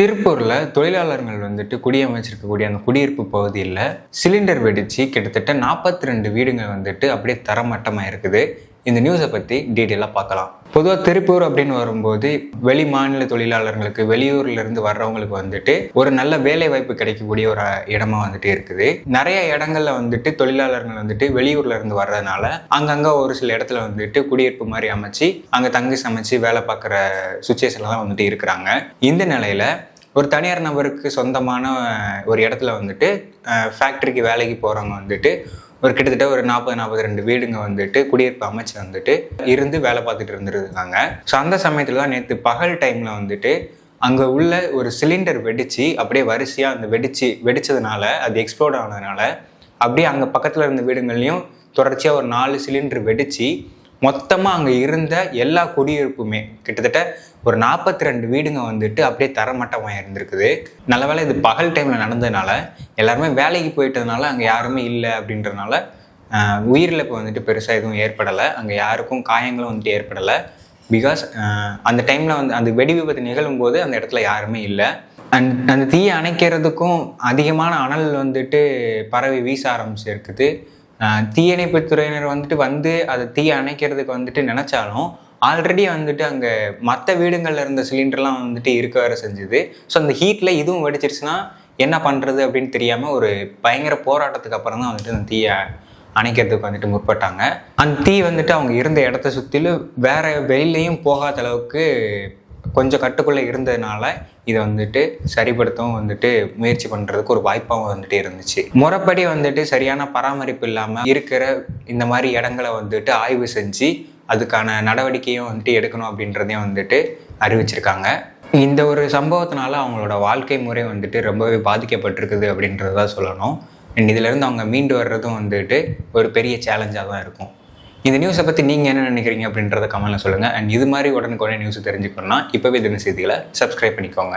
திருப்பூரில் தொழிலாளர்கள் வந்துட்டு குடியமைச்சிருக்கக்கூடிய அந்த குடியிருப்பு பகுதியில் சிலிண்டர் வெடிச்சு கிட்டத்தட்ட நாற்பத்தி ரெண்டு வீடுகள் வந்துட்டு அப்படியே தரமட்டமாக இருக்குது. இந்த நியூஸை பற்றி டீட்டெயிலாக பார்க்கலாம். பொதுவாக திருப்பூர் அப்படின்னு வரும்போது வெளி மாநில தொழிலாளர்களுக்கு வெளியூர்ல இருந்து வர்றவங்களுக்கு வந்துட்டு ஒரு நல்ல வேலை வாய்ப்பு கிடைக்கக்கூடிய ஒரு இடமா வந்துட்டு இருக்குது. நிறைய இடங்கள்ல வந்துட்டு தொழிலாளர்கள் வந்துட்டு வெளியூர்ல இருந்து வர்றதுனால அங்கங்க ஒரு சில இடத்துல வந்துட்டு குடியிருப்பு மாதிரி அமைச்சு அங்க தங்கி சமைச்சு வேலை பார்க்குற சுச்சுவேஷன்லாம் வந்துட்டு இருக்கிறாங்க. இந்த நிலையில ஒரு தனியார் நபருக்கு சொந்தமான ஒரு இடத்துல வந்துட்டு ஃபேக்ட்ரிக்கு வேலைக்கு போகிறவங்க வந்துட்டு ஒரு கிட்டத்தட்ட ஒரு நாற்பது நாற்பது ரெண்டு வீடுங்க வந்துட்டு குடியிருப்பு அமைச்சு வந்துட்டு இருந்து வேலை பார்த்துட்டு இருந்துருக்காங்க ஸோ அந்த சமயத்தில் தான் நேற்று பகல் டைமில் வந்துட்டு அங்கே உள்ள ஒரு சிலிண்டர் வெடிச்சு அப்படியே வரிசையாக அந்த வெடிச்சு வெடிச்சதுனால அது எக்ஸ்ப்ளோர்ட் ஆனதுனால அப்படியே அங்கே பக்கத்தில் இருந்த வீடுங்கள்லையும் தொடர்ச்சியாக ஒரு நாலு சிலிண்டர் வெடிச்சு மொத்தமாக அங்கே இருந்த எல்லா குடியிருப்புமே கிட்டத்தட்ட ஒரு நாற்பத்தி ரெண்டு வீடுங்க வந்துட்டு அப்படியே தரமட்டமாக இருந்திருக்குது. நல்ல வேளை இது பகல் டைமில் நடந்ததுனால எல்லாருமே வேலைக்கு போயிட்டதுனால அங்கே யாருமே இல்லை அப்படின்றதுனால உயிரிழப்பு வந்துட்டு பெருசாக எதுவும் ஏற்படலை. அங்கே யாருக்கும் காயங்களும் வந்துட்டு ஏற்படலை. பிகாஸ் அந்த டைமில் வந்து அந்த வெடி விபத்து நிகழும் போது அந்த இடத்துல யாருமே இல்லை. அண்ட் அந்த தீயை அணைக்கிறதுக்கும் அதிகமான அனல் வந்துட்டு பரவி வீச ஆரம்பிச்சிருக்குது. தீயணைப்பு துறையினர் வந்துட்டு வந்து அதை தீயை அணைக்கிறதுக்கு வந்துட்டு நினச்சாலும் ஆல்ரெடி வந்துட்டு அங்கே மற்ற வீடுங்களில் இருந்த சிலிண்டர்லாம் வந்துட்டு இருக்க வர செஞ்சுது. ஸோ அந்த ஹீட்டில் இதுவும் வெடிச்சிருச்சுன்னா என்ன பண்ணுறது அப்படின்னு தெரியாமல் ஒரு பயங்கர போராட்டத்துக்கு அப்புறம் தான் வந்துட்டு அந்த தீயை அணைக்கிறதுக்கு வந்துட்டு முற்பட்டாங்க. அந்த தீ வந்துட்டு அவங்க இருந்த இடத்த சுற்றிலும் வேறு வெளியிலையும் போகாத அளவுக்கு கொஞ்சம் கட்டுக்குள்ளே இருந்ததுனால இதை வந்துட்டு சரிப்படுத்தவும் வந்துட்டு முயற்சி பண்ணுறதுக்கு ஒரு வாய்ப்பாகவும் வந்துட்டு இருந்துச்சு. முறைப்படி வந்துட்டு சரியான பராமரிப்பு இல்லாமல் இருக்கிற இந்த மாதிரி இடங்களை வந்துட்டு ஆய்வு செஞ்சு அதுக்கான நடவடிக்கையும் வந்துட்டு எடுக்கணும் அப்படின்றதையும் வந்துட்டு அறிவிச்சிருக்காங்க. இந்த ஒரு சம்பவத்தினால அவங்களோட வாழ்க்கை முறை வந்துட்டு ரொம்பவே பாதிக்கப்பட்டிருக்குது அப்படின்றத சொல்லணும். அண்ட் இதிலேருந்து அவங்க மீண்டு வர்றதும் வந்துட்டு ஒரு பெரிய சேலஞ்சாக தான் இருக்கும். இந்த நியூஸை பற்றி நீங்கள் என்ன நினைக்கிறீங்க அப்படின்றத கமெண்ட்டில் சொல்லுங்கள் அண்ட் இது மாதிரி உடனுக்குடனே நியூஸ் தெரிஞ்சுக்கணும்னா இப்போவே தின செய்திகளை சப்ஸ்கிரைப் பண்ணிக்கோங்க.